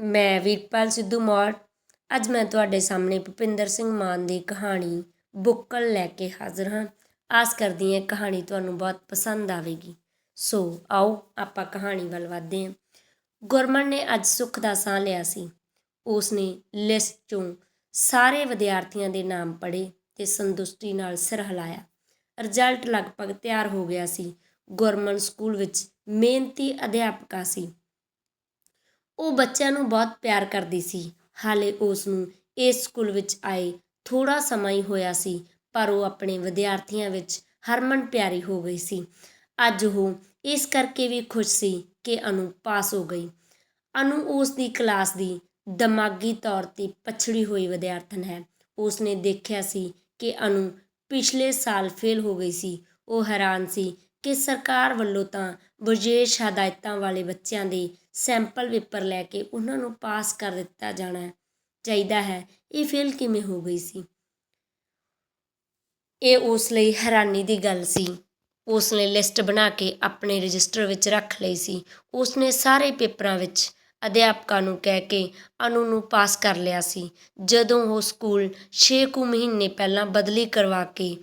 ਮੈਂ ਵੀਰਪਾਲ ਸਿੱਧੂ ਮੌੜ। ਅੱਜ ਮੈਂ ਤੁਹਾਡੇ ਸਾਹਮਣੇ ਭੁਪਿੰਦਰ ਸਿੰਘ ਮਾਨ ਦੀ ਕਹਾਣੀ ਬੁੱਕਲ ਲੈ ਕੇ ਹਾਜ਼ਰ ਹਾਂ। ਆਸ ਕਰਦੀ ਹਾਂ ਕਹਾਣੀ ਤੁਹਾਨੂੰ ਬਹੁਤ ਪਸੰਦ ਆਵੇਗੀ। ਸੋ ਆਓ ਆਪਾਂ ਕਹਾਣੀ ਵੱਲ ਵਧਦੇ ਹਾਂ। ਗੁਰਮਨ ਨੇ ਅੱਜ ਸੁੱਖ ਦਾ ਸਾਹ ਲਿਆ ਸੀ। ਉਸ ਨੇ ਲਿਸਟ ਚੋਂ ਸਾਰੇ ਵਿਦਿਆਰਥੀਆਂ ਦੇ ਨਾਮ ਪੜ੍ਹੇ ਤੇ ਸੰਤੁਸ਼ਟੀ ਨਾਲ ਸਿਰ ਹਿਲਾਇਆ। ਰਿਜ਼ਲਟ ਲਗਭਗ ਤਿਆਰ ਹੋ ਗਿਆ ਸੀ। ਗੁਰਮਨ ਸਕੂਲ ਵਿੱਚ ਮਿਹਨਤੀ ਅਧਿਆਪਕਾ ਸੀ। ਉਹ ਬੱਚਿਆਂ ਨੂੰ ਬਹੁਤ ਪਿਆਰ ਕਰਦੀ ਸੀ। ਹਾਲੇ ਉਸ ਨੂੰ ਇਸ ਸਕੂਲ ਵਿੱਚ ਆਏ ਥੋੜਾ ਸਮਾਂ ਹੀ ਹੋਇਆ ਸੀ, ਪਰ ਉਹ ਆਪਣੇ ਵਿਦਿਆਰਥੀਆਂ ਵਿੱਚ ਹਰਮਨ ਪਿਆਰੀ ਹੋ ਗਈ ਸੀ। ਅੱਜ ਉਹ ਇਸ ਕਰਕੇ ਵੀ ਖੁਸ਼ ਸੀ ਕਿ ਅਨੂ ਪਾਸ ਹੋ ਗਈ। ਅਨੂ ਉਸ ਦੀ ਕਲਾਸ ਦੀ ਦਿਮਾਗੀ ਤੌਰ ਤੇ ਪਛੜੀ ਹੋਈ ਵਿਦਿਆਰਥਣ ਹੈ। ਉਸ ਨੇ ਦੇਖਿਆ ਸੀ ਕਿ ਅਨੂ ਪਿਛਲੇ ਸਾਲ ਫੇਲ ਹੋ ਗਈ ਸੀ। ਉਹ ਹੈਰਾਨ ਸੀ ਕਿ ਸਰਕਾਰ ਵੱਲੋਂ ਤਾਂ ਵਿਸ਼ੇਸ਼ ਹਦਾਇਤਾਂ ਵਾਲੇ ਬੱਚਿਆਂ ਦੇ ਸੈਂਪਲ ਪੇਪਰ ਲੈ ਕੇ ਉਹਨਾਂ ਨੂੰ ਪਾਸ ਕਰ ਦਿੱਤਾ ਜਾਣਾ ਚਾਹੀਦਾ ਹੈ। ਇਹ ਫੇਲ ਕਿਵੇਂ ਹੋ ਗਈ ਸੀ? ਇਹ ਉਸ ਲਈ ਹੈਰਾਨੀ ਦੀ ਗੱਲ ਸੀ। ਉਸ ਨੇ ਲਿਸਟ ਬਣਾ ਕੇ ਆਪਣੇ ਰਜਿਸਟਰ ਵਿੱਚ ਰੱਖ ਲਈ ਸੀ। ਉਸ ਨੇ ਸਾਰੇ ਪੇਪਰਾਂ ਵਿੱਚ ਅਧਿਆਪਕਾਂ ਨੂੰ ਕਹਿ ਕੇ ਅਨੂ ਨੂੰ ਪਾਸ ਕਰ ਲਿਆ ਸੀ। ਜਦੋਂ ਉਹ ਸਕੂਲ 6 ਕੁ ਮਹੀਨੇ ਪਹਿਲਾਂ ਬਦਲੀ ਕਰਵਾ ਕੇ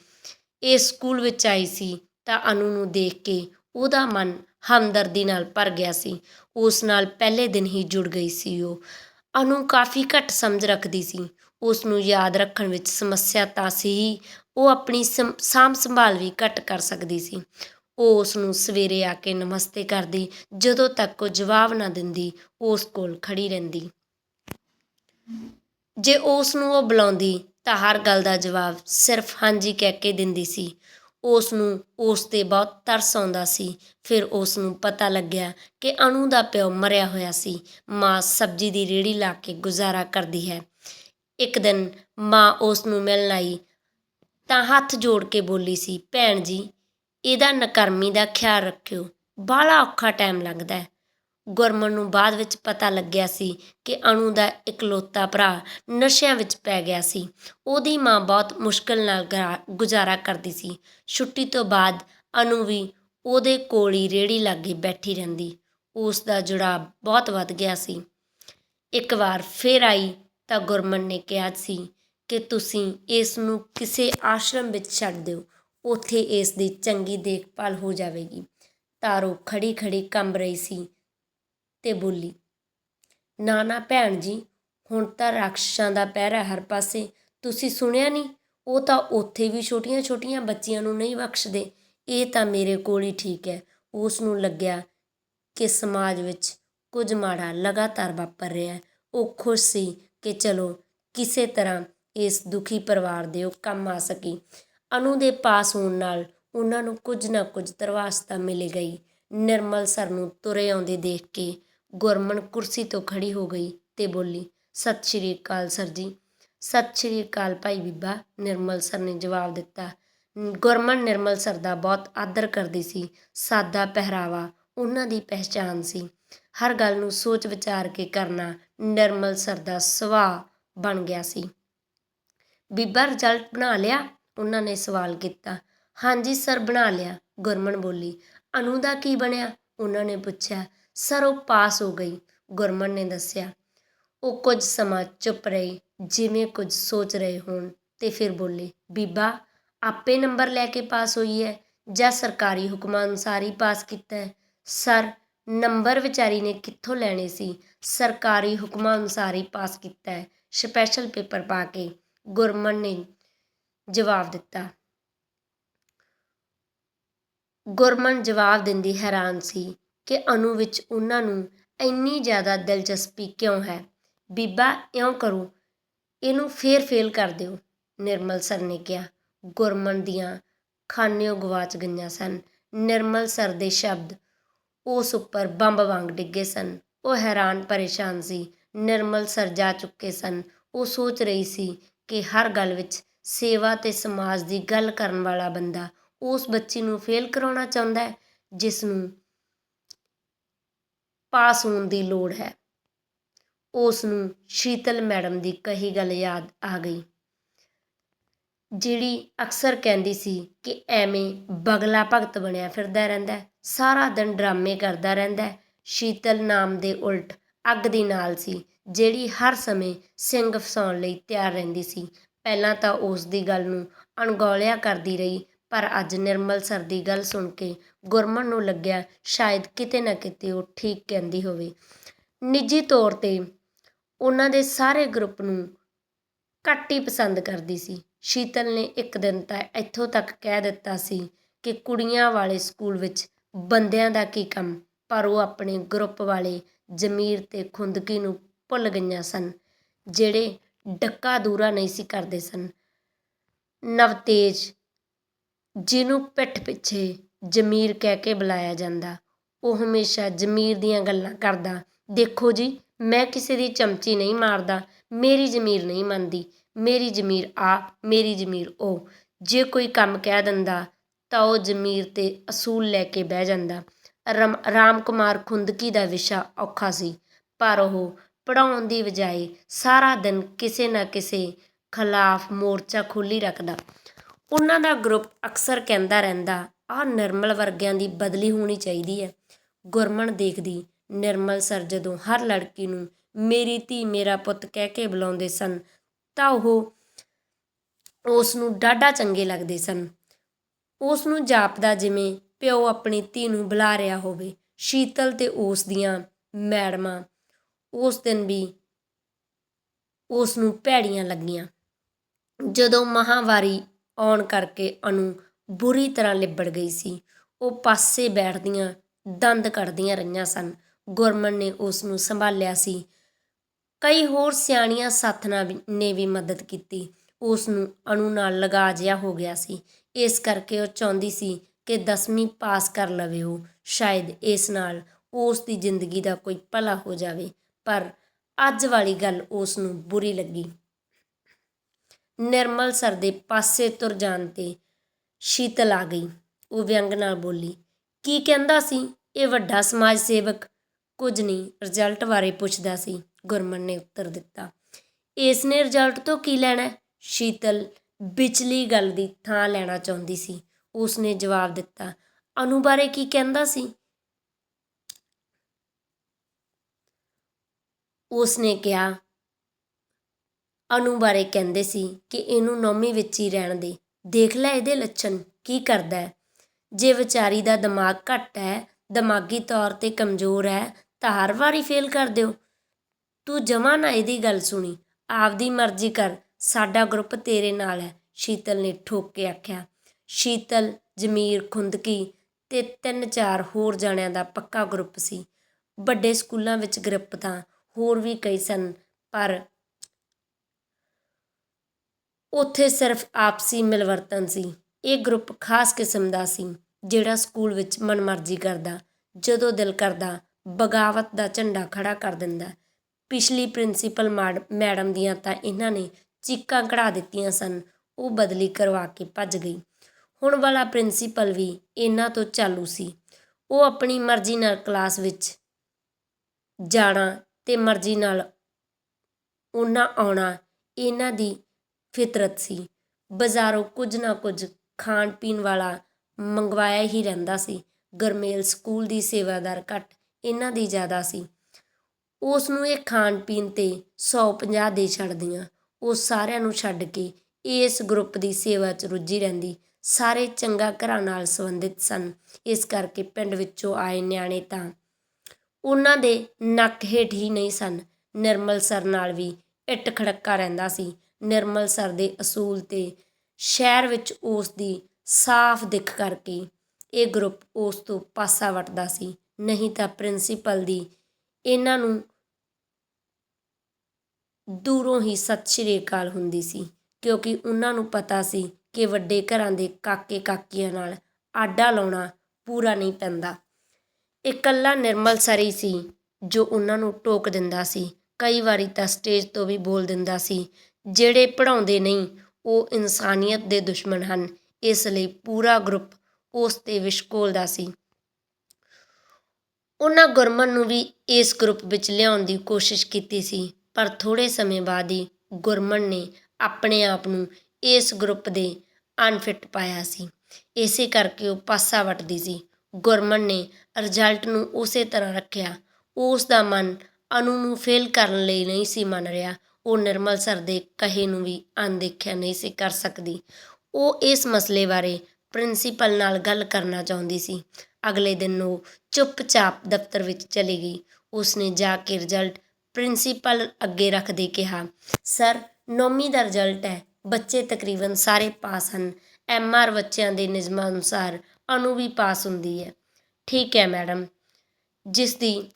ਇਸ ਸਕੂਲ ਵਿੱਚ ਆਈ ਸੀ ਤਾਂ ਅਨੂ ਨੂੰ ਦੇਖ ਕੇ ਉਹਦਾ ਮਨ ਹਮਦਰਦੀ ਨਾਲ ਭਰ ਗਿਆ ਸੀ। ਉਸ ਨਾਲ ਪਹਿਲੇ ਦਿਨ ਹੀ ਜੁੜ ਗਈ ਸੀ ਉਹ। ਅਨੂ ਕਾਫੀ ਘੱਟ ਸਮਝ ਰੱਖਦੀ ਸੀ। ਉਸ ਨੂੰ ਯਾਦ ਰੱਖਣ ਵਿੱਚ ਸਮੱਸਿਆ ਤਾਂ ਸੀ ਉਹ ਆਪਣੀ ਸਾਂਭ ਸੰਭਾਲ ਵੀ ਘੱਟ ਕਰ ਸਕਦੀ ਸੀ। ਉਹ ਉਸ ਨੂੰ ਸਵੇਰੇ ਆ ਕੇ ਨਮਸਤੇ ਕਰਦੀ, ਜਦੋਂ ਤੱਕ ਉਹ ਜਵਾਬ ਨਾ ਦਿੰਦੀ, ਉਸ ਕੋਲ ਖੜੀ ਰਹਿੰਦੀ। ਜੇ ਉਸ ਨੂੰ ਉਹ ਬੁਲਾਉਂਦੀ, ਤਾਂ ਹਰ ਗੱਲ ਦਾ ਜਵਾਬ ਸਿਰਫ ਹਾਂਜੀ ਕਹਿ ਕੇ ਦਿੰਦੀ ਸੀ। ਉਸ ਨੂੰ ਉਸ ਤੇ ਬਹੁਤ ਤਰਸ ਆਉਂਦਾ ਸੀ। ਫਿਰ ਉਸ ਨੂੰ ਪਤਾ ਲੱਗਿਆ ਕਿ ਅਣੂ ਦਾ ਪਿਓ ਮਰਿਆ ਹੋਇਆ ਸੀ। ਮਾਂ ਸਬਜ਼ੀ ਦੀ ਰੇੜੀ ਲਾ ਕੇ ਗੁਜ਼ਾਰਾ ਕਰਦੀ ਹੈ। ਇੱਕ ਦਿਨ ਮਾਂ ਉਸ ਨੂੰ ਮਿਲਣ ਆਈ ਤਾਂ ਹੱਥ ਜੋੜ ਕੇ ਬੋਲੀ ਸੀ, ਭੈਣ ਜੀ, ਇਹਦਾ ਨਕਰਮੀ ਦਾ ਖਿਆਲ ਰੱਖਿਓ। ਬਾਹਲਾ ਔਖਾ ਟਾਈਮ ਲੱਗਦਾ ਗੁਰਮਨ ਨੂੰ ਬਾਅਦ ਵਿੱਚ ਪਤਾ ਲੱਗਿਆ ਸੀ ਕਿ ਅਣੂ ਦਾ ਇਕਲੌਤਾ ਭਰਾ ਨਸ਼ਿਆਂ ਵਿੱਚ ਪੈ ਗਿਆ ਸੀ। ਉਹਦੀ ਮਾਂ ਬਹੁਤ ਮੁਸ਼ਕਲ ਨਾਲ ਗਰਾ- ਗੁਜ਼ਾਰਾ ਕਰਦੀ ਸੀ। ਛੁੱਟੀ ਤੋਂ ਬਾਅਦ ਅਨੂ ਵੀ ਉਹਦੇ ਕੋਲ ਹੀ ਰੇੜੀ ਲਾਗੇ ਬੈਠੀ ਰਹਿੰਦੀ। ਉਸ ਦਾ ਜੁੜਾਵ ਬਹੁਤ ਵੱਧ ਗਿਆ ਸੀ। ਇੱਕ ਵਾਰ ਫੇਰ ਆਈ ਤਾਂ ਗੁਰਮਨ ਨੇ ਕਿਹਾ ਸੀ ਕਿ ਤੁਸੀਂ ਇਸ ਨੂੰ ਕਿਸੇ ਆਸ਼ਰਮ ਵਿੱਚ ਛੱਡ ਦਿਓ। ਉੱਥੇ ਇਸ ਦੀ ਚੰਗੀ ਦੇਖਭਾਲ ਹੋ ਜਾਵੇਗੀ। ਤਾਰੋ ਖੜੀ ਖੜੀ ਕੰਬ ਰਹੀ ਸੀ। ਤੇ ਬੋਲੀ ਨਾ ਨਾ ਭੈਣ ਜੀ, ਹੁਣ ਤਾਂ ਰਾਖਸ਼ਾਂ ਦਾ ਪਹਿਰਾ ਹਰ ਪਾਸੇ। ਤੁਸੀਂ ਸੁਣਿਆ ਨਹੀਂ? ਉਹ ਤਾਂ ਉੱਥੇ ਵੀ ਛੋਟੀਆਂ ਛੋਟੀਆਂ ਬੱਚੀਆਂ ਨੂੰ ਨਹੀਂ ਬਖਸ਼ਦੇ। ਇਹ ਤਾਂ ਮੇਰੇ ਕੋਲ ਹੀ ਠੀਕ ਹੈ। ਉਸ ਨੂੰ ਲੱਗਿਆ ਕਿ ਸਮਾਜ ਵਿੱਚ ਕੁਝ ਮਾੜਾ ਲਗਾਤਾਰ ਵਾਪਰ ਰਿਹਾ ਹੈ। ਉਹ ਖੁਸ਼ ਸੀ ਕਿ ਚਲੋ, ਕਿਸੇ ਤਰ੍ਹਾਂ ਇਸ ਦੁਖੀ ਪਰਿਵਾਰ ਦੇ ਉਹ ਕੰਮ ਆ ਸਕੀ। ਅਨੂ ਦੇ ਪਾਸ ਹੋਣ ਨਾਲ ਉਹਨਾਂ ਨੂੰ ਕੁਝ ਨਾ ਕੁਝ ਤਰਵਾਸਤਾ ਮਿਲ ਗਈ। ਨਿਰਮਲ ਸਰ ਨੂੰ ਤੁਰੇ ਆਉਂਦੇ ਦੇਖ ਕੇ ਗੁਰਮਨ ਕੁਰਸੀ ਤੋਂ ਖੜ੍ਹੀ ਹੋ ਗਈ ਅਤੇ ਬੋਲੀ, ਸਤਿ ਸ਼੍ਰੀ ਅਕਾਲ ਸਰ ਜੀ। ਸਤਿ ਸ਼੍ਰੀ ਅਕਾਲ ਭਾਈ ਬੀਬਾ, ਨਿਰਮਲ ਸਰ ਨੇ ਜਵਾਬ ਦਿੱਤਾ। ਗੁਰਮਨ ਨਿਰਮਲ ਸਰ ਦਾ ਬਹੁਤ ਆਦਰ ਕਰਦੀ ਸੀ, ਸਾਦਾ ਪਹਿਰਾਵਾ, ਉਹਨਾਂ ਦੀ ਪਹਿਚਾਨ ਸੀ। ਹਰ ਗੱਲ ਨੂੰ ਸੋਚ ਵਿਚਾਰ ਕੇ ਕਰਨਾ ਨਿਰਮਲ ਸਰ ਦਾ ਸੁਭਾਅ ਬਣ ਗਿਆ ਸੀ। ਬੀਬਾ ਰਿਜ਼ਲਟ ਬਣਾ ਲਿਆ? ਉਹਨਾਂ ਨੇ ਸਵਾਲ ਕੀਤਾ। ਹਾਂਜੀ ਸਰ, ਬਣਾ ਲਿਆ। ਗੁਰਮਨ ਬੋਲੀ, ਅਨੂ ਦਾ ਕੀ ਬਣਿਆ? ਉਹਨਾਂ ਨੇ ਪੁੱਛਿਆ। ਸਰ ਉਹ ਪਾਸ ਹੋ ਗਈ, ਗੁਰਮਨ ਨੇ ਦੱਸਿਆ। ਉਹ ਕੁਝ ਸਮਾਂ ਚੁੱਪ ਰਹੀ, ਜਿਵੇਂ ਕੁਝ ਸੋਚ ਰਹੇ ਹੋਣ, ਤੇ ਫਿਰ ਬੋਲੇ, ਬੀਬਾ, ਆਪੇ ਨੰਬਰ ਲੈ ਕੇ ਪਾਸ ਹੋਈ ਹੈ ਜਾਂ ਸਰਕਾਰੀ ਹੁਕਮਾਂ ਅਨੁਸਾਰ ਹੀ ਪਾਸ ਕੀਤਾ ਹੈ ਸਰ, ਨੰਬਰ ਵਿਚਾਰੀ ਨੇ ਕਿੱਥੋਂ ਲੈਣੇ ਸੀ? ਸਰਕਾਰੀ ਹੁਕਮਾਂ ਅਨੁਸਾਰ ਹੀ ਪਾਸ ਕੀਤਾ ਹੈ ਸਪੈਸ਼ਲ ਪੇਪਰ ਪਾ ਕੇ, ਗੁਰਮਨ ਨੇ ਜਵਾਬ ਦਿੱਤਾ। ਗੁਰਮਨ ਜਵਾਬ ਦਿੰਦੀ ਹੈਰਾਨ ਸੀ ਕਿ ਅਨੂ ਵਿੱਚ ਉਹਨਾਂ ਨੂੰ ਇੰਨੀ ਜ਼ਿਆਦਾ ਦਿਲਚਸਪੀ ਕਿਉਂ ਹੈ? ਬੀਬਾ ਇਉਂ ਕਰੋ, ਇਹਨੂੰ ਫੇਰ ਫੇਲ ਕਰ ਦਿਓ, ਨਿਰਮਲ ਸਰ ਨੇ ਕਿਹਾ। ਗੁਰਮਨ ਦੀਆਂ ਖਾਨਿਓ ਗਵਾਚ ਗਈਆਂ ਸਨ। ਨਿਰਮਲ ਸਰ ਦੇ ਸ਼ਬਦ ਉਸ ਉੱਪਰ ਬੰਬ ਵਾਂਗ ਡਿੱਗੇ ਸਨ। ਉਹ ਹੈਰਾਨ ਪਰੇਸ਼ਾਨ ਸੀ। ਨਿਰਮਲ ਸਰ ਜਾ ਚੁੱਕੇ ਸਨ। ਉਹ ਸੋਚ ਰਹੀ ਸੀ ਕਿ ਹਰ ਗੱਲ ਵਿੱਚ ਸੇਵਾ ਤੇ ਸਮਾਜ ਦੀ ਗੱਲ ਕਰਨ ਵਾਲਾ ਬੰਦਾ ਉਸ ਬੱਚੀ ਨੂੰ ਫੇਲ ਕਰਾਉਣਾ ਚਾਹੁੰਦਾ ਹੈ, ਜਿਸ ਨੂੰ ਪਾਸ ਹੋਣ ਦੀ ਲੋੜ ਹੈ ਉਸ ਨੂੰ ਸ਼ੀਤਲ ਮੈਡਮ ਦੀ ਕਹੀ ਗੱਲ ਯਾਦ ਆ ਗਈ, ਜਿਹੜੀ ਅਕਸਰ ਕਹਿੰਦੀ ਸੀ ਕਿ ਐਵੇਂ ਬਗਲਾ ਭਗਤ ਬਣਿਆ ਫਿਰਦਾ ਰਹਿੰਦਾ ਸਾਰਾ ਦਿਨ ਡਰਾਮੇ ਕਰਦਾ ਰਹਿੰਦਾ ਹੈ। ਸ਼ੀਤਲ ਨਾਮ ਦੇ ਉਲਟ ਅੱਗ ਦੀ ਨਾਲ ਸੀ, ਜਿਹੜੀ ਹਰ ਸਮੇਂ ਸਿੰਘ ਫਸਾਉਣ ਲਈ ਤਿਆਰ ਰਹਿੰਦੀ ਸੀ ਪਹਿਲਾਂ ਤਾਂ ਉਸ ਦੀ ਗੱਲ ਨੂੰ ਅਣਗੌਲਿਆ ਕਰਦੀ ਰਹੀ ਪਰ ਅੱਜ ਨਿਰਮਲ ਸਰ ਦੀ ਗੱਲ ਸੁਣ ਕੇ ਗੁਰਮਨ ਨੂੰ ਲੱਗਿਆ ਸ਼ਾਇਦ ਕਿਤੇ ਨਾ ਕਿਤੇ ਉਹ ਠੀਕ ਕਹਿੰਦੀ ਹੋਵੇ। ਨਿੱਜੀ ਤੌਰ ਤੇ ਉਹਨਾਂ ਦੇ ਸਾਰੇ ਗਰੁੱਪ ਨੂੰ ਘੱਟ ਹੀ ਪਸੰਦ ਕਰਦੀ ਸੀ। ਸ਼ੀਤਲ ਨੇ ਇੱਕ ਦਿਨ ਤਾਂ ਇੱਥੋਂ ਤੱਕ ਕਹਿ ਦਿੱਤਾ ਸੀ ਕਿ ਕੁੜੀਆਂ ਵਾਲੇ ਸਕੂਲ ਵਿੱਚ ਬੰਦਿਆਂ ਦਾ ਕੀ ਕੰਮ, ਪਰ ਉਹ ਆਪਣੇ ਗਰੁੱਪ ਵਾਲੇ ਜ਼ਮੀਰ ਤੇ ਖੁੰਦਕੀ ਨੂੰ ਭੁੱਲ ਗਈਆਂ ਸਨ, ਜਿਹੜੇ ਡੱਕਾ ਦੂਰਾ ਨਹੀਂ ਸੀ ਕਰਦੇ ਸਨ। ਨਵਤੇਜ ਜਿਹਨੂੰ ਪਿੱਠ ਪਿੱਛੇ ਜ਼ਮੀਰ ਕਹਿ ਕੇ ਬੁਲਾਇਆ ਜਾਂਦਾ, ਉਹ ਹਮੇਸ਼ਾ ਜ਼ਮੀਰ ਦੀਆਂ ਗੱਲਾਂ ਕਰਦਾ, ਦੇਖੋ ਜੀ, ਮੈਂ ਕਿਸੇ ਦੀ ਚਮਚੀ ਨਹੀਂ ਮਾਰਦਾ, ਮੇਰੀ ਜ਼ਮੀਰ ਨਹੀਂ ਮੰਨਦੀ, ਮੇਰੀ ਜ਼ਮੀਰ ਆ, ਮੇਰੀ ਜ਼ਮੀਰ ਉਹ। ਜੇ ਕੋਈ ਕੰਮ ਕਹਿ ਦਿੰਦਾ, ਤਾਂ ਉਹ ਜ਼ਮੀਰ ਤੇ ਅਸੂਲ ਲੈ ਕੇ ਬਹਿ ਜਾਂਦਾ। ਰਮ, ਰਾਮ ਕੁਮਾਰ ਖੁੰਦਕੀ ਦਾ ਵਿਸ਼ਾ ਔਖਾ ਸੀ, ਪਰ ਉਹ ਪੜਾਉਣ ਦੀ ਬਜਾਏ ਸਾਰਾ ਦਿਨ ਕਿਸੇ ਨਾ ਕਿਸੇ ਖਿਲਾਫ ਮੋਰਚਾ ਖੋਲ੍ਹੀ ਰੱਖਦਾ। ਉਹਨਾਂ ਦਾ ਗਰੁੱਪ ਅਕਸਰ ਕਹਿੰਦਾ ਰਹਿੰਦਾ, ਆਹ ਨਿਰਮਲ ਵਰਗਿਆਂ ਦੀ ਬਦਲੀ ਹੋਣੀ ਚਾਹੀਦੀ ਹੈ। ਗੁਰਮਨ ਦੇਖਦੀ, ਨਿਰਮਲ ਸਰ ਜਦੋਂ ਹਰ ਲੜਕੀ ਨੂੰ ਮੇਰੀ ਧੀ, ਮੇਰਾ ਪੁੱਤ ਕਹਿ ਕੇ ਬੁਲਾਉਂਦੇ ਸਨ, ਤਾਂ ਉਹ ਉਸ ਨੂੰ ਡਾਢਾ ਚੰਗੇ ਲੱਗਦੇ ਸਨ। ਉਸ ਨੂੰ ਜਾਪਦਾ ਜਿਵੇਂ ਪਿਓ ਆਪਣੀ ਧੀ ਨੂੰ ਬੁਲਾ ਰਿਹਾ ਹੋਵੇ। ਸ਼ੀਤਲ ਤੇ ਉਸ ਦੀਆਂ ਮੈਡਮਾਂ ਉਸ ਦਿਨ ਵੀ ਉਸ ਨੂੰ ਭੈੜੀਆਂ ਲੱਗੀਆਂ। ਜਦੋਂ ਮਹਾਵਾਰੀ ਆਉਣ ਕਰਕੇ ਅਨੂ ਬੁਰੀ ਤਰ੍ਹਾਂ ਲਿਬੜ ਗਈ ਸੀ। ਉਹ ਪਾਸੇ ਬੈਠਦੀਆਂ ਦੰਦ ਕੱਢਦੀਆਂ ਰਹੀਆਂ ਸਨ। ਗੁਰਮਨ ਨੇ ਉਸ ਨੂੰ ਸੰਭਾਲਿਆ ਸੀ। ਕਈ ਹੋਰ ਸਿਆਣੀਆਂ ਸਾਥਣਾਂ ਨੇ ਵੀ ਮਦਦ ਕੀਤੀ। ਉਸ ਨੂੰ ਅਣੂ ਨਾਲ ਲਗਾ ਜਿਹਾ ਹੋ ਗਿਆ ਸੀ। ਇਸ ਕਰਕੇ ਉਹ ਚਾਹੁੰਦੀ ਸੀ ਕਿ 10ਵੀਂ ਪਾਸ ਕਰ ਲਵੇ ਉਹ। ਸ਼ਾਇਦ ਇਸ ਨਾਲ ਉਸ ਦੀ ਜ਼ਿੰਦਗੀ ਦਾ ਕੋਈ ਭਲਾ ਹੋ ਜਾਵੇ। ਪਰ ਅੱਜ ਵਾਲੀ ਗੱਲ ਉਸ ਨੂੰ ਬੁਰੀ ਲੱਗੀ। ਨਿਰਮਲ ਸਰ ਦੇ ਪਾਸੇ ਤੁਰ ਜਾਣ ਤੇ ਸ਼ੀਤਲ ਆ ਗਈ। ਉਹ ਵਿਅੰਗ ਨਾਲ ਬੋਲੀ, ਕੀ ਕਹਿੰਦਾ ਸੀ? ਇਹ ਵੱਡਾ ਸਮਾਜ ਸੇਵਕ? ਕੁਝ ਨਹੀਂ, ਰਿਜ਼ਲਟ ਬਾਰੇ ਪੁੱਛਦਾ ਸੀ, ਗੁਰਮਨ ਨੇ ਉੱਤਰ ਦਿੱਤਾ। ਇਸ ਨੇ ਰਿਜ਼ਲਟ ਤੋਂ ਕੀ ਲੈਣਾ? ਸ਼ੀਤਲ ਵਿਚਲੀ ਗੱਲ ਦੀ ਥਾਂ ਲੈਣਾ ਚਾਹੁੰਦੀ ਸੀ। ਉਸ ਨੇ ਜਵਾਬ ਦਿੱਤਾ, ਅਨੂ ਬਾਰੇ ਕੀ ਕਹਿੰਦਾ ਸੀ? ਉਸ ਨੇ ਕਿਹਾ ਅਨੂ ਬਾਰੇ ਕਹਿੰਦੇ ਸੀ ਕਿ ਇਹਨੂੰ ਨੌਵੀਂ ਵਿੱਚ ਹੀ ਰਹਿਣ ਦੇ। ਦੇਖ ਲੈ ਇਹਦੇ ਲੱਛਣ, ਕੀ ਕਰਦਾ ਹੈ। ਜੇ ਵਿਚਾਰੀ ਦਾ ਦਿਮਾਗ ਘੱਟ ਹੈ, ਦਿਮਾਗੀ ਤੌਰ ਤੇ ਕਮਜ਼ੋਰ ਹੈ, ਤਾਂ ਹਰ ਵਾਰੀ ਫੇਲ ਕਰ ਦਿਓ। ਤੂੰ ਜਮਾ ਨਾ ਇਹਦੀ ਗੱਲ ਸੁਣੀ। ਆਪਦੀ ਮਰਜ਼ੀ ਕਰ, ਸਾਡਾ ਗਰੁੱਪ ਤੇਰੇ ਨਾਲ ਹੈ, ਸ਼ੀਤਲ ਨੇ ਠੋਕ ਕੇ ਆਖਿਆ। ਸ਼ੀਤਲ, ਜਮੀਰ, ਖੁੰਦਕੀ ਤੇ ਤਿੰਨ ਚਾਰ ਹੋਰ ਜਾਣਿਆਂ ਦਾ ਪੱਕਾ ਗਰੁੱਪ ਸੀ। ਵੱਡੇ ਸਕੂਲਾਂ ਵਿੱਚ ਗਰੁੱਪ ਤਾਂ ਹੋਰ ਵੀ ਕਈ ਸਨ, ਪਰ ਉੱਥੇ ਸਿਰਫ ਆਪਸੀ ਮਿਲਵਰਤਨ ਸੀ। ਇਹ ਗਰੁੱਪ ਖਾਸ ਕਿਸਮ ਦਾ ਸੀ, ਜਿਹੜਾ ਸਕੂਲ ਵਿੱਚ ਮਨਮਰਜ਼ੀ ਕਰਦਾ, ਜਦੋਂ ਦਿਲ ਕਰਦਾ, ਬਗਾਵਤ ਦਾ ਝੰਡਾ ਖੜਾ ਕਰ ਦਿੰਦਾ। ਪਿਛਲੀ ਪ੍ਰਿੰਸੀਪਲ ਮੈਡਮ ਦੀਆਂ ਤਾਂ ਇਹਨਾਂ ਨੇ ਚੀਕਾਂ ਕਢਾ ਦਿੱਤੀਆਂ ਸਨ। ਉਹ ਬਦਲੀ ਕਰਵਾ ਕੇ ਭੱਜ ਗਈ। ਹੁਣ ਵਾਲਾ ਪ੍ਰਿੰਸੀਪਲ ਵੀ ਇਹਨਾਂ ਤੋਂ ਚਾਲੂ ਸੀ। ਉਹ ਆਪਣੀ ਮਰਜ਼ੀ ਨਾਲ ਕਲਾਸ ਵਿੱਚ ਜਾਣਾ ਤੇ ਮਰਜ਼ੀ ਨਾਲ ਉਹਨਾਂ ਆਉਣਾ, ਇਹਨਾਂ ਦੀ ਫਿਤਰਤ ਸੀ। ਬਾਜ਼ਾਰੋਂ ਕੁਝ ਨਾ ਕੁਝ ਖਾਣ ਪੀਣ ਵਾਲਾ ਮੰਗਵਾਇਆ ਹੀ ਰਹਿੰਦਾ ਸੀ। ਗਰਮੇਲ ਸਕੂਲ ਦੀ ਸੇਵਾਦਾਰ ਘੱਟ ਇਹਨਾਂ ਦੀ ਜ਼ਿਆਦਾ ਸੀ। ਉਸ ਨੂੰ ਇਹ ਖਾਣ ਪੀਣ ਤੇ 150 ਦੇ ਛੱਡਦੀਆਂ। ਉਹ ਸਾਰਿਆਂ ਨੂੰ ਛੱਡ ਕੇ ਇਸ ਗਰੁੱਪ ਦੀ ਸੇਵਾ 'ਚ ਰੁੱਝੀ ਰਹਿੰਦੀ। ਸਾਰੇ ਚੰਗਾ ਘਰਾਂ ਨਾਲ ਸੰਬੰਧਿਤ ਸਨ। ਇਸ ਕਰਕੇ ਪਿੰਡ ਵਿੱਚੋਂ ਆਏ ਨਿਆਣੇ ਤਾਂ ਉਹਨਾਂ ਦੇ ਨੱਕ ਹੇਠ ਹੀ ਨਹੀਂ ਸਨ। ਨਿਰਮਲ ਸਰ ਨਾਲ ਵੀ ਇੱਟ ਖੜੱਕਾ ਰਹਿੰਦਾ ਸੀ। ਨਿਰਮਲ ਸਰ ਦੇ ਅਸੂਲ ਤੇ ਸ਼ਹਿਰ ਵਿੱਚ ਉਸ ਦੀ ਸਾਫ਼ ਦਿੱਖ ਕਰਕੇ ਇਹ ਗਰੁੱਪ ਉਸ ਤੋਂ ਪਾਸਾ ਵੱਟਦਾ ਸੀ। ਨਹੀਂ ਤਾਂ ਪ੍ਰਿੰਸੀਪਲ ਦੀ ਇਹਨਾਂ ਨੂੰ ਦੂਰੋਂ ਹੀ ਸਤਿ ਸ਼੍ਰੀ ਅਕਾਲ ਹੁੰਦੀ ਸੀ, ਕਿਉਂਕਿ ਉਹਨਾਂ ਨੂੰ ਪਤਾ ਸੀ ਕਿ ਵੱਡੇ ਘਰਾਂ ਦੇ ਕਾਕੇ ਕਾਕੀਆਂ ਨਾਲ ਆਡਾ ਲਾਉਣਾ ਪੂਰਾ ਨਹੀਂ ਪੈਂਦਾ। ਇਕੱਲਾ ਨਿਰਮਲ ਸਰ ਹੀ ਸੀ ਜੋ ਉਹਨਾਂ ਨੂੰ ਟੋਕ ਦਿੰਦਾ ਸੀ। ਕਈ ਵਾਰੀ ਤਾਂ ਸਟੇਜ ਤੋਂ ਵੀ ਬੋਲ ਦਿੰਦਾ ਸੀ ਜਿਹੜੇ ਪੜ੍ਹਾਉਂਦੇ ਨਹੀਂ, ਉਹ ਇਨਸਾਨੀਅਤ ਦੇ ਦੁਸ਼ਮਣ ਹਨ। ਇਸ ਲਈ ਪੂਰਾ ਗਰੁੱਪ ਉਸ ਤੇ ਵਿਸ਼ਕੋਲਦਾ ਸੀ। ਉਹਨਾਂ ਗੁਰਮਨ ਨੂੰ ਵੀ ਇਸ ਗਰੁੱਪ ਵਿੱਚ ਲਿਆਉਣ ਦੀ ਕੋਸ਼ਿਸ਼ ਕੀਤੀ ਸੀ, ਪਰ ਥੋੜੇ ਸਮੇਂ ਬਾਅਦ ਹੀ ਗੁਰਮਨ ਨੇ ਆਪਣੇ ਆਪ ਨੂੰ ਇਸ ਗਰੁੱਪ ਦੇ ਅਨਫਿਟ ਪਾਇਆ ਸੀ। ਇਸੇ ਕਰਕੇ ਉਹ ਪਾਸਾ ਵਟਦੀ ਸੀ। ਗੁਰਮਨ ਨੇ ਰਿਜ਼ਲਟ ਨੂੰ ਉਸੇ ਤਰ੍ਹਾਂ ਰੱਖਿਆ। ਉਸ ਦਾ ਮਨ ਅਨੂ ਨੂੰ ਫੇਲ ਕਰਨ ਲਈ ਨਹੀਂ ਸੀ ਮੰਨ ਰਿਹਾ। ਉਹ ਨਿਰਮਲ ਸਰ ਦੇ ਕਹੇ ਨੂੰ ਵੀ ਅਣਦੇਖਿਆ ਨਹੀਂ ਸੀ ਕਰ ਸਕਦੀ। ਉਹ ਇਸ ਮਸਲੇ ਬਾਰੇ ਪ੍ਰਿੰਸੀਪਲ ਨਾਲ ਗੱਲ ਕਰਨਾ ਚਾਹੁੰਦੀ ਸੀ। ਅਗਲੇ ਦਿਨ ਉਹ ਚੁੱਪਚਾਪ ਦਫ਼ਤਰ ਵਿੱਚ ਚਲੀ ਗਈ। ਉਸਨੇ ਜਾ ਕੇ ਰਿਜ਼ਲਟ ਪ੍ਰਿੰਸੀਪਲ ਅੱਗੇ ਰੱਖਦੇ ਕਿਹਾ, ਸਰ, ਨੌਵੀਂ ਦਾ ਰਿਜ਼ਲਟ ਹੈ। ਬੱਚੇ ਤਕਰੀਬਨ ਸਾਰੇ ਪਾਸ ਹਨ। ਐਮਆਰ ਬੱਚਿਆਂ ਦੇ ਨਿਯਮਾਂ ਅਨੁਸਾਰ ਅਨੂ ਵੀ ਪਾਸ ਹੁੰਦੀ ਹੈ। ਠੀਕ ਹੈ, ਮੈਡਮ। ਜਿਸ ਦੀ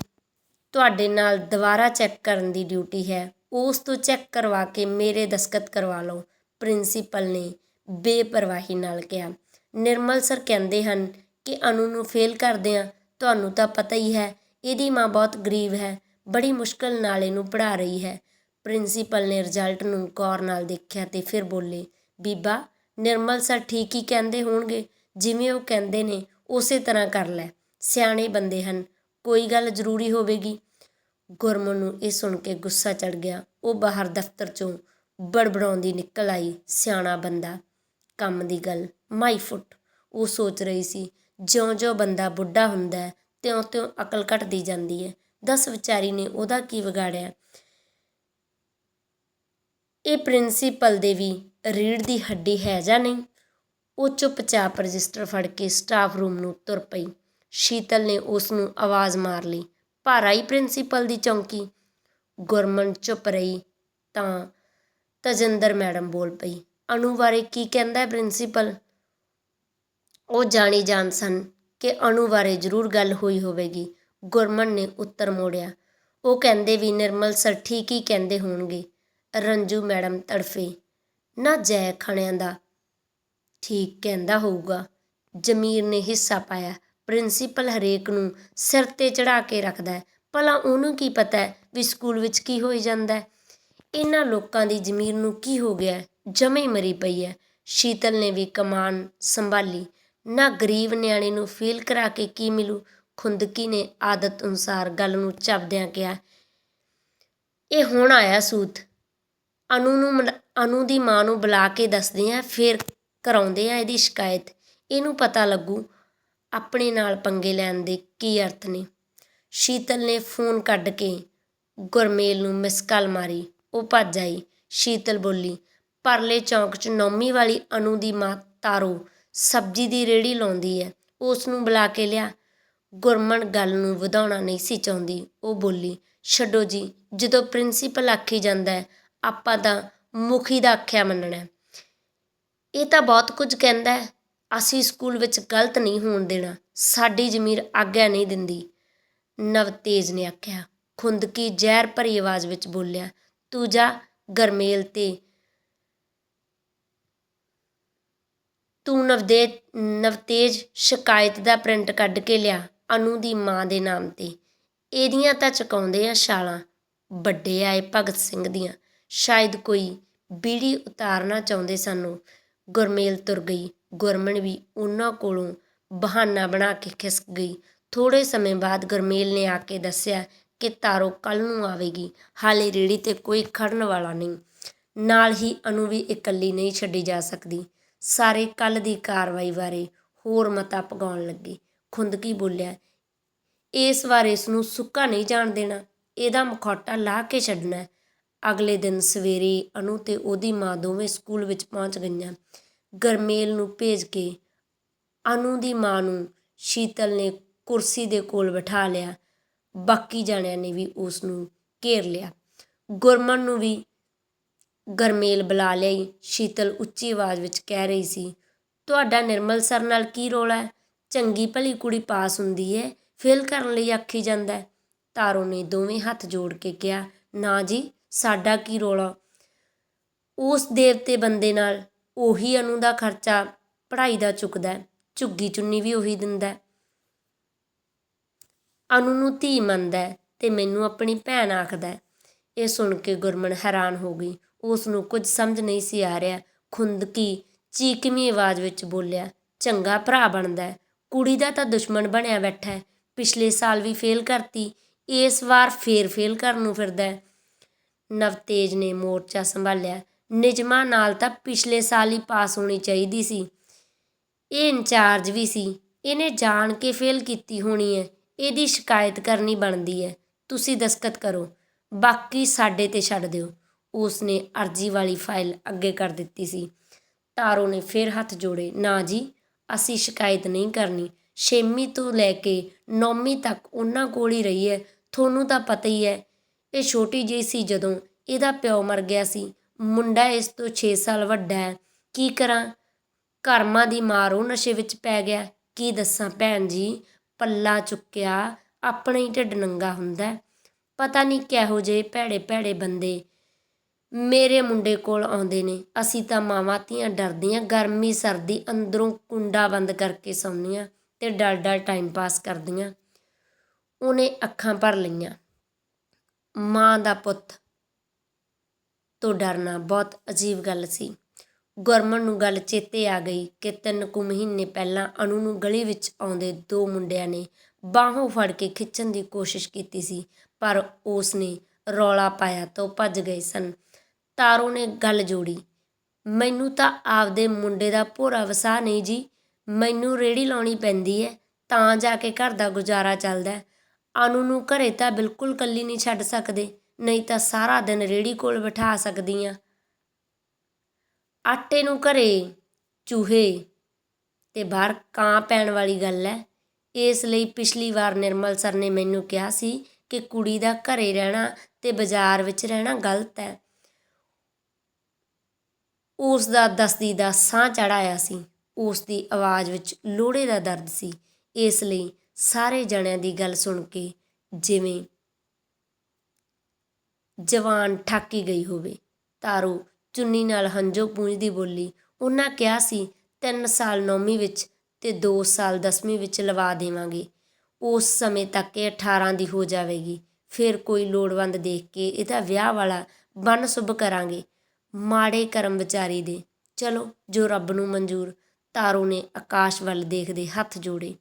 ਤੁਹਾਡੇ ਨਾਲ ਦੁਬਾਰਾ ਚੈੱਕ ਕਰਨ ਦੀ ਡਿਊਟੀ ਹੈ। ਉਸ ਤੋਂ ਚੈੱਕ ਕਰਵਾ ਕੇ ਮੇਰੇ ਦਸਤਖਤ ਕਰਵਾ ਲਓ, ਪ੍ਰਿੰਸੀਪਲ ਨੇ ਬੇਪਰਵਾਹੀ ਨਾਲ ਕਿਹਾ। ਨਿਰਮਲ ਸਰ ਕਹਿੰਦੇ ਹਨ ਕਿ ਅਨੂ ਨੂੰ ਫੇਲ ਕਰਦੇ ਆ ਤੁਹਾਨੂੰ ਤਾਂ ਪਤਾ ਹੀ ਹੈ, ਇਹਦੀ ਮਾਂ ਬਹੁਤ ਗਰੀਬ ਹੈ, ਬੜੀ ਮੁਸ਼ਕਲ ਨਾਲ ਇਹਨੂੰ ਪੜ੍ਹਾ ਰਹੀ ਹੈ। ਪ੍ਰਿੰਸੀਪਲ ਨੇ ਰਿਜ਼ਲਟ ਨੂੰ ਗੌਰ ਨਾਲ ਦੇਖਿਆ ਤੇ ਫਿਰ ਬੋਲੇ, ਬੀਬਾ, ਨਿਰਮਲ ਸਰ ਠੀਕ ਹੀ ਕਹਿੰਦੇ ਹੋਣਗੇ, ਜਿਵੇਂ ਉਹ ਕਹਿੰਦੇ ਨੇ, ਉਸੇ ਤਰ੍ਹਾਂ ਕਰ ਲੈ। ਸਿਆਣੇ ਬੰਦੇ ਹਨ, ਕੋਈ ਗੱਲ ਜ਼ਰੂਰੀ ਹੋਵੇਗੀ। ਗੁਰਮਨ ਨੂੰ ਇਹ ਸੁਣ ਕੇ ਗੁੱਸਾ ਚੜ ਗਿਆ। ਉਹ ਬਾਹਰ ਦਫ਼ਤਰ ਚੋਂ ਬੜਬੜਾਉਂਦੀ ਨਿਕਲ ਆਈ, ਸਿਆਣਾ ਬੰਦਾ। ਕੰਮ ਦੀ ਗੱਲ, ਮਾਈ ਫੁੱਟ। ਉਹ ਸੋਚ ਰਹੀ ਸੀ, ਜਿਉਂ-ਜਿਉਂ ਬੰਦਾ ਬੁੱਢਾ ਹੁੰਦਾ ਤਿਉਂ-ਤਿਉਂ ਅਕਲ ਘਟਦੀ ਜਾਂਦੀ ਹੈ। ਦਸ ਵਿਚਾਰੀ ਨੇ ਉਹਦਾ ਕੀ ਵਿਗਾੜਿਆ? ਇਹ ਪ੍ਰਿੰਸੀਪਲ ਦੇ ਵੀ ਰੀੜ ਦੀ ਹੱਡੀ ਹੈ ਜਾਂ ਨਹੀਂ? ਉਹ ਚੁੱਪਚਾਪ ਰਜਿਸਟਰ ਫੜ ਕੇ ਸਟਾਫ ਰੂਮ ਨੂੰ ਤੁਰ ਪਈ। ਸ਼ੀਤਲ ਨੇ ਉਸ ਨੂੰ ਆਵਾਜ਼ ਮਾਰ ਲਈ। ਭਾਰ ਆਈ ਪ੍ਰਿੰਸੀਪਲ ਦੀ ਚੌਂਕੀ। ਗੁਰਮਨ ਚੁੱਪ ਰਹੀ, ਤਾਂ ਤਜਿੰਦਰ ਮੈਡਮ ਬੋਲ ਪਈ ਅਣੂ ਬਾਰੇ ਕੀ ਕਹਿੰਦਾ ਪ੍ਰਿੰਸੀਪਲ? ਉਹ ਜਾਣੀ ਜਾਣ ਸਨ ਕਿ ਅਣੂ ਬਾਰੇ ਜ਼ਰੂਰ ਗੱਲ ਹੋਈ ਹੋਵੇਗੀ। ਗੁਰਮਨ ਨੇ ਉੱਤਰ ਮੋੜਿਆ, ਉਹ ਕਹਿੰਦੇ ਵੀ ਨਿਰਮਲ ਸਰ ਠੀਕ ਹੀ ਕਹਿੰਦੇ ਹੋਣਗੇ। ਰੰਜੂ ਮੈਡਮ ਤੜਫੇ, ਨਾ ਜੈ ਖਣਿਆਂ ਦਾ ਠੀਕ ਕਹਿੰਦਾ ਹੋਊਗਾ। ਜਮੀਰ ਨੇ ਹਿੱਸਾ ਪਾਇਆ ਪ੍ਰਿੰਸੀਪਲ ਹਰੇਕ ਨੂੰ ਸਿਰ ਤੇ ਚੜਾ ਕੇ ਰੱਖਦਾ ਹੈ। ਭਲਾ ਉਹਨੂੰ ਕੀ ਪਤਾ ਹੈ ਵੀ ਸਕੂਲ ਵਿੱਚ ਕੀ ਹੋਈ ਜਾਂਦਾ ਇਹਨਾਂ ਲੋਕਾਂ ਦੀ ਜ਼ਮੀਰ ਨੂੰ ਕੀ ਹੋ ਗਿਆ ਜਮੇ ਮਰੀ ਪਈ ਹੈ। ਸ਼ੀਤਲ ਨੇ ਵੀ ਕਮਾਨ ਸੰਭਾਲੀ। ਨਾ ਗਰੀਬ ਨਿਆਣੇ ਨੂੰ ਫੀਲ ਕਰਾ ਕੇ ਕੀ ਮਿਲੂ? ਖੁੰਦਕੀ ਨੇ ਆਦਤ ਅਨੁਸਾਰ ਗੱਲ ਨੂੰ ਚੱਬਦਿਆਂ ਕਿਹਾ, ਇਹ ਹੁਣ ਆਇਆ ਸੂਤ। ਅਨੂ ਨੂੰ ਮਨ- ਅਨੂ ਦੀ ਮਾਂ ਨੂੰ ਬੁਲਾ ਕੇ ਦੱਸਦੇ ਆ ਫਿਰ ਕਰਾਉਂਦੇ ਆ ਇਹਦੀ ਸ਼ਿਕਾਇਤ। ਇਹਨੂੰ ਪਤਾ ਲੱਗੂ ਆਪਣੇ ਨਾਲ ਪੰਗੇ ਲੈਣ ਦੇ ਕੀ ਅਰਥ ਨੇ? ਸ਼ੀਤਲ ਨੇ ਫੋਨ ਕੱਢ ਕੇ ਗੁਰਮੇਲ ਨੂੰ ਮਿਸ ਕਾਲ ਮਾਰੀ। ਉਹ ਭੱਜ ਆਈ। ਸ਼ੀਤਲ ਬੋਲੀ, ਪਰਲੇ ਚੌਂਕ 'ਚ ਨੌਮੀ ਵਾਲੀ ਅਨੂ ਦੀ ਮਾਂ ਤਾਰੋ ਸਬਜ਼ੀ ਦੀ ਰੇੜੀ ਲਾਉਂਦੀ ਹੈ ਉਸ ਨੂੰ ਬੁਲਾ ਕੇ ਲਿਆ। ਗੁਰਮਨ ਗੱਲ ਨੂੰ ਵਧਾਉਣਾ ਨਹੀਂ ਸੀ ਚਾਹੁੰਦੀ। ਉਹ ਬੋਲੀ, ਛੱਡੋ ਜੀ, ਜਦੋਂ ਪ੍ਰਿੰਸੀਪਲ ਆਖੀ ਜਾਂਦਾ ਹੈ ਆਪਾਂ ਤਾਂ ਮੁਖੀ ਦਾ ਆਖਿਆ ਮੰਨਣਾ ਇਹ ਤਾਂ ਬਹੁਤ ਕੁਝ ਕਹਿੰਦਾ ਹੈ ਅਸੀਂ ਸਕੂਲ ਵਿੱਚ ਗਲਤ ਨਹੀਂ ਹੋਣ ਦੇਣਾ, ਸਾਡੀ ਜ਼ਮੀਰ ਆਗਿਆ ਨਹੀਂ ਦਿੰਦੀ। ਨਵਤੇਜ ਨੇ ਆਖਿਆ, ਖੁੰਦਕੀ ਜ਼ਹਿਰ ਭਰੀ ਆਵਾਜ਼ ਵਿੱਚ ਬੋਲਿਆ, ਤੂੰ ਜਾ ਗਰਮੇਲ ਤੇ। ਤੂੰ ਨਵਦੇ, ਨਵਤੇਜ ਸ਼ਿਕਾਇਤ ਦਾ ਪ੍ਰਿੰਟ ਕੱਢ ਕੇ ਲਿਆ, ਅਨੂ ਦੀ ਮਾਂ ਦੇ ਨਾਮ ਤੇ। ਇਹਦੀਆਂ ਤਾਂ ਚੁਕਾਉਂਦੇ ਆ ਛਾਲਾਂ, ਵੱਡੇ ਆਏ ਭਗਤ ਸਿੰਘ ਦੀਆਂ। ਸ਼ਾਇਦ ਕੋਈ ਬੀੜੀ ਉਤਾਰਨਾ ਚਾਹੁੰਦੇ ਸਾਨੂੰ। ਗੁਰਮੇਲ ਤੁਰ ਗਈ। ਗੁਰਮਨ ਵੀ ਉਹਨਾਂ ਕੋਲੋਂ ਬਹਾਨਾ ਬਣਾ ਕੇ ਖਿਸਕ ਗਈ। ਥੋੜ੍ਹੇ ਸਮੇਂ ਬਾਅਦ ਗੁਰਮੇਲ ਨੇ ਆ ਕੇ ਦੱਸਿਆ ਕਿ ਤਾਰੋ ਕੱਲ ਨੂੰ ਆਵੇਗੀ। ਹਾਲੇ ਰੇੜੀ ਤੇ ਕੋਈ ਖੜਨ ਵਾਲਾ ਨਹੀਂ। ਨਾਲ ਹੀ ਅਨੂ ਵੀ ਇਕੱਲੀ ਨਹੀਂ ਛੱਡੀ ਜਾ ਸਕਦੀ। ਸਾਰੇ ਕੱਲ ਦੀ ਕਾਰਵਾਈ ਬਾਰੇ ਹੋਰ ਮਤਾ ਪਗਾਉਣ ਲੱਗੇ। ਖੁੰਦਕੀ ਬੋਲਿਆ, ਇਸ ਵਾਰ ਇਸ ਨੂੰ ਸੁੱਕਾ ਨਹੀਂ ਜਾਣ ਦੇਣਾ। ਇਹਦਾ ਮਖੌਟਾ ਲਾ ਕੇ ਛੱਡਣਾ। ਅਗਲੇ ਦਿਨ ਸਵੇਰੇ ਅਨੂ ਤੇ ਉਹਦੀ ਮਾਂ ਦੋਵੇਂ ਸਕੂਲ ਵਿੱਚ ਪਹੁੰਚ ਗਈਆਂ। ਗਰਮੇਲ ਨੂੰ ਭੇਜ ਕੇ ਅਨੂ ਦੀ ਮਾਂ ਨੂੰ ਸ਼ੀਤਲ ਨੇ ਕੁਰਸੀ ਦੇ ਕੋਲ ਬਿਠਾ ਲਿਆ। ਬਾਕੀ ਜਣਿਆਂ ਨੇ ਵੀ ਉਸ ਨੂੰ ਘੇਰ ਲਿਆ। ਗੁਰਮਨ ਨੂੰ ਵੀ ਗਰਮੇਲ ਬੁਲਾ ਲਈ ਸ਼ੀਤਲ ਉੱਚੀ ਆਵਾਜ਼ ਵਿੱਚ ਕਹਿ ਰਹੀ ਸੀ, ਤੁਹਾਡਾ ਨਿਰਮਲ ਸਰ ਨਾਲ ਕੀ ਰੋਲਾ ਹੈ? ਚੰਗੀ ਭਲੀ ਕੁੜੀ ਪਾਸ ਹੁੰਦੀ ਹੈ, ਫੇਲ ਕਰਨ ਲਈ ਆਖੀ ਜਾਂਦਾ ਹੈ। ਤਾਰੋ ਨੇ ਦੋਵੇਂ ਹੱਥ ਜੋੜ ਕੇ ਕਿਹਾ, ਨਾ ਜੀ, ਸਾਡਾ ਕੀ ਰੋਲਾ? ਉਸ ਦੇਵਤੇ ਬੰਦੇ ਨਾਲ ਉਹੀ ਅਨੂ ਦਾ ਖਰਚਾ ਪੜ੍ਹਾਈ ਦਾ ਚੁੱਕਦਾ ਝੁੱਗੀ ਚੁੰਨੀ ਵੀ ਉਹੀ ਦਿੰਦਾ ਅਨੂ ਨੂੰ ਧੀ ਮੰਨਦਾ ਹੈ ਤੇ ਮੈਨੂੰ ਆਪਣੀ ਭੈਣ ਆਖਦਾ ਇਹ ਸੁਣ ਕੇ ਗੁਰਮਨ ਹੈਰਾਨ ਹੋ ਗਈ। ਉਸ ਨੂੰ ਕੁਝ ਸਮਝ ਨਹੀਂ ਸੀ ਆ ਰਿਹਾ। ਖੁੰਦਕੀ ਚੀਕਵੀਂ ਆਵਾਜ਼ ਵਿੱਚ ਬੋਲਿਆ, ਚੰਗਾ ਭਰਾ ਬਣਦਾ ਕੁੜੀ ਦਾ ਤਾਂ ਦੁਸ਼ਮਣ ਬਣਿਆ ਬੈਠਾ ਹੈ। ਪਿਛਲੇ ਸਾਲ ਵੀ ਫੇਲ ਕਰਤੀ, ਇਸ ਵਾਰ ਫੇਰ ਫੇਲ ਕਰਨ ਨੂੰ ਫਿਰਦਾ ਨਵਤੇਜ ਨੇ ਮੋਰਚਾ ਸੰਭਾਲਿਆ। ਨਿਯਮਾਂ ਨਾਲ ਤਾਂ ਪਿਛਲੇ ਸਾਲ ਹੀ ਪਾਸ ਹੋਣੀ ਚਾਹੀਦੀ ਸੀ। ਇਹ ਇੰਚਾਰਜ ਵੀ ਸੀ। ਇਹਨੇ ਜਾਣ ਕੇ ਫੇਲ ਕੀਤੀ ਹੋਣੀ ਹੈ। ਇਹਦੀ ਸ਼ਿਕਾਇਤ ਕਰਨੀ ਬਣਦੀ ਹੈ। ਤੁਸੀਂ ਦਸਤਖਤ ਕਰੋ। ਬਾਕੀ ਸਾਡੇ ਤੇ ਛੱਡ ਦਿਓ। ਉਸ ਨੇ ਅਰਜੀ ਵਾਲੀ ਫਾਈਲ ਅੱਗੇ ਕਰ ਦਿੱਤੀ ਸੀ। ਤਾਰੋ ਨੇ ਫਿਰ ਹੱਥ ਜੋੜੇ, ਨਾ ਜੀ, ਅਸੀਂ ਸ਼ਿਕਾਇਤ ਨਹੀਂ ਕਰਨੀ। ਛੇਵੀਂ ਤੋਂ ਲੈ ਕੇ ਨੌਵੀਂ ਤੱਕ ਉਹਨਾਂ ਕੋਲ ਹੀ ਰਹੀ ਹੈ ਤੁਹਾਨੂੰ ਤਾਂ ਪਤਾ ਹੀ ਹੈ। ਇਹ ਛੋਟੀ ਜਿਹੀ ਸੀ ਜਦੋਂ ਇਹਦਾ ਪਿਓ ਮਰ ਗਿਆ ਸੀ। ਮੁੰਡਾ ਇਸ ਤੋਂ ਛੇ ਸਾਲ ਵੱਡਾ ਹੈ। ਕੀ ਕਰਾਂ? ਕਰਮਾਂ ਦੀ ਮਾਰ ਉਹ ਨਸ਼ੇ ਵਿੱਚ ਪੈ ਗਿਆ। ਕੀ ਦੱਸਾਂ ਭੈਣ ਜੀ? ਪੱਲਾ ਚੁੱਕਿਆ, ਆਪਣੇ ਹੀ ਢਿੱਡ ਨੰਗਾ ਹੁੰਦਾ ਪਤਾ ਨਹੀਂ ਕਿਹੋ ਜਿਹੇ ਭੈੜੇ ਭੈੜੇ ਬੰਦੇ ਮੇਰੇ ਮੁੰਡੇ ਕੋਲ ਆਉਂਦੇ ਨੇ। ਅਸੀਂ ਤਾਂ ਮਾਵਾਂ ਧੀਆਂ ਡਰਦੀਆਂ, ਗਰਮੀ ਸਰਦੀ ਅੰਦਰੋਂ ਕੁੰਡਾ ਬੰਦ ਕਰਕੇ ਸੌਂਦੀਆਂ ਤੇ ਡਰ ਡਲ ਟਾਈਮ ਪਾਸ ਕਰਦੀਆਂ ਉਹਨੇ ਅੱਖਾਂ ਭਰ ਲਈਆਂ। ਮਾਂ ਦਾ ਪੁੱਤ ਡਰਨਾ ਬਹੁਤ ਅਜੀਬ ਗੱਲ ਸੀ। ਗੁਰਮਨ ਨੂੰ ਗੱਲ ਚੇਤੇ ਆ ਗਈ ਕਿ ਤਿੰਨ ਕੁ ਮਹੀਨੇ ਪਹਿਲਾਂ ਅਨੂ ਨੂੰ ਗਲੀ ਵਿੱਚ ਆਉਂਦੇ ਦੋ ਮੁੰਡਿਆਂ ਨੇ ਬਾਹੋਂ ਫੜ ਕੇ ਖਿੱਚਣ ਦੀ ਕੋਸ਼ਿਸ਼ ਕੀਤੀ ਸੀ, ਪਰ ਉਸ ਨੇ ਰੌਲਾ ਪਾਇਆ ਤਾਂ ਭੱਜ ਗਏ ਸਨ। ਤਾਰੋ ਨੇ ਗੱਲ ਜੋੜੀ, ਮੈਨੂੰ ਤਾਂ ਆਪਦੇ ਮੁੰਡੇ ਦਾ ਭੋਰਾ ਵਸਾ ਨਹੀਂ ਜੀ, ਮੈਨੂੰ ਰੇੜੀ ਲਾਉਣੀ ਪੈਂਦੀ ਹੈ ਤਾਂ ਜਾ ਕੇ ਘਰ ਦਾ ਗੁਜ਼ਾਰਾ ਚੱਲਦਾ ਹੈ ਅਨੂ ਨੂੰ ਘਰੇ ਤਾਂ ਬਿਲਕੁਲ ਕੱਲੀ ਨਹੀਂ ਛੱਡ ਸਕਦੇ। ਨਹੀਂ ਤਾਂ ਸਾਰਾ ਦਿਨ ਰੇੜੀ ਕੋਲ ਬਿਠਾ ਸਕਦੀ ਆ ਆਟੇ ਨੂੰ ਘਰੇ, ਚੂਹੇ ਤੇ ਬਾਹਰ ਕਾਂ ਪੈਣ ਵਾਲੀ ਗੱਲ ਹੈ। ਇਸ ਲਈ ਪਿਛਲੀ ਵਾਰ ਨਿਰਮਲ ਸਰ ਨੇ ਮੈਨੂੰ ਕਿਹਾ ਸੀ ਕਿ ਕੁੜੀ ਦਾ ਘਰੇ ਰਹਿਣਾ ਤੇ ਬਾਜ਼ਾਰ ਵਿੱਚ ਰਹਿਣਾ ਗਲਤ ਹੈ। ਉਸ ਦਾ ਦਸਦੀ ਦਾ ਸਾਹ ਚੜਾਇਆ ਸੀ। ਉਸ ਦੀ ਆਵਾਜ਼ ਵਿੱਚ ਲੋੜੇ ਦਾ ਦਰਦ ਸੀ। ਇਸ ਲਈ ਸਾਰੇ ਜਣਿਆਂ ਦੀ ਗੱਲ ਸੁਣ ਕੇ ਜਿਵੇਂ ਜਵਾਨ ਠਾਕੀ ਗਈ ਹੋਵੇ। ਤਾਰੂ ਚੁੰਨੀ ਨਾਲ ਹੰਝੋ ਪੂੰਝਦੀ ਬੋਲੀ, ਉਹਨਾਂ ਕਿਹਾ ਸੀ 3 ਸਾਲ ਨੌਵੀਂ ਵਿੱਚ ਤੇ 2 ਸਾਲ 10ਵੀਂ ਵਿੱਚ ਲਵਾ ਦੇਵਾਂਗੇ। ਉਸ ਸਮੇਂ ਤੱਕ ਇਹ 18 ਦੀ ਹੋ ਜਾਵੇਗੀ। ਫਿਰ ਕੋਈ ਲੋੜਵੰਦ ਦੇਖ ਕੇ ਇਹਦਾ ਵਿਆਹ ਵਾਲਾ ਬੰਨ ਸੁਭ ਕਰਾਂਗੇ। ਮਾੜੇ ਕਰਮ ਵਿਚਾਰੀ ਦੇ। ਚਲੋ, ਜੋ ਰੱਬ ਨੂੰ ਮਨਜ਼ੂਰ, ਤਾਰੂ ਨੇ ਆਕਾਸ਼ ਵੱਲ ਦੇਖਦੇ ਹੱਥ ਜੋੜੇ।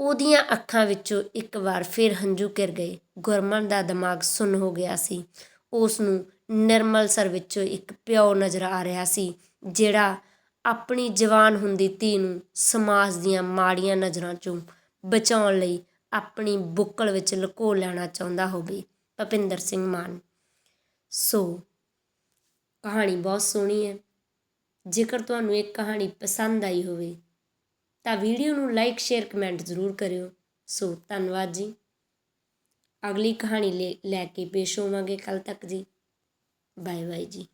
ਉਹਦੀਆਂ ਅੱਖਾਂ ਵਿੱਚੋਂ ਇੱਕ ਵਾਰ ਫਿਰ ਹੰਝੂ ਘਿਰ ਗਏ। ਗੁਰਮਨ ਦਾ ਦਿਮਾਗ ਸੁੰਨ ਹੋ ਗਿਆ ਸੀ। ਉਸ ਨੂੰ ਨਿਰਮਲ ਸਰ ਵਿੱਚੋਂ ਇੱਕ ਪਿਓ ਨਜ਼ਰ ਆ ਰਿਹਾ ਸੀ, ਜਿਹੜਾ ਆਪਣੀ ਜਵਾਨ ਹੁੰਦੀ ਧੀ ਨੂੰ ਸਮਾਜ ਦੀਆਂ ਮਾੜੀਆਂ ਨਜ਼ਰਾਂ ਚੋਂ ਬਚਾਉਣ ਲਈ ਆਪਣੀ ਬੁੱਕਲ ਵਿੱਚ ਲੁਕੋ ਲੈਣਾ ਚਾਹੁੰਦਾ ਹੋਵੇ। ਭਪਿੰਦਰ ਸਿੰਘ ਮਾਨ। ਸੋ, ਕਹਾਣੀ ਬਹੁਤ ਸੋਹਣੀ ਹੈ। ਜੇਕਰ ਤੁਹਾਨੂੰ ਇਹ ਕਹਾਣੀ ਪਸੰਦ ਆਈ ਹੋਵੇ ਤਾਂ ਵੀਡੀਓ ਨੂੰ ਲਾਈਕ ਸ਼ੇਅਰ ਕਮੈਂਟ ਜ਼ਰੂਰ ਕਰਿਓ। ਸੋ ਧੰਨਵਾਦ ਜੀ। ਅਗਲੀ ਕਹਾਣੀ ਲੈ- ਲੈ ਕੇ ਪੇਸ਼ ਹੋਵਾਂਗੇ ਕੱਲ ਤੱਕ ਜੀ। ਬਾਏ ਬਾਏ ਜੀ।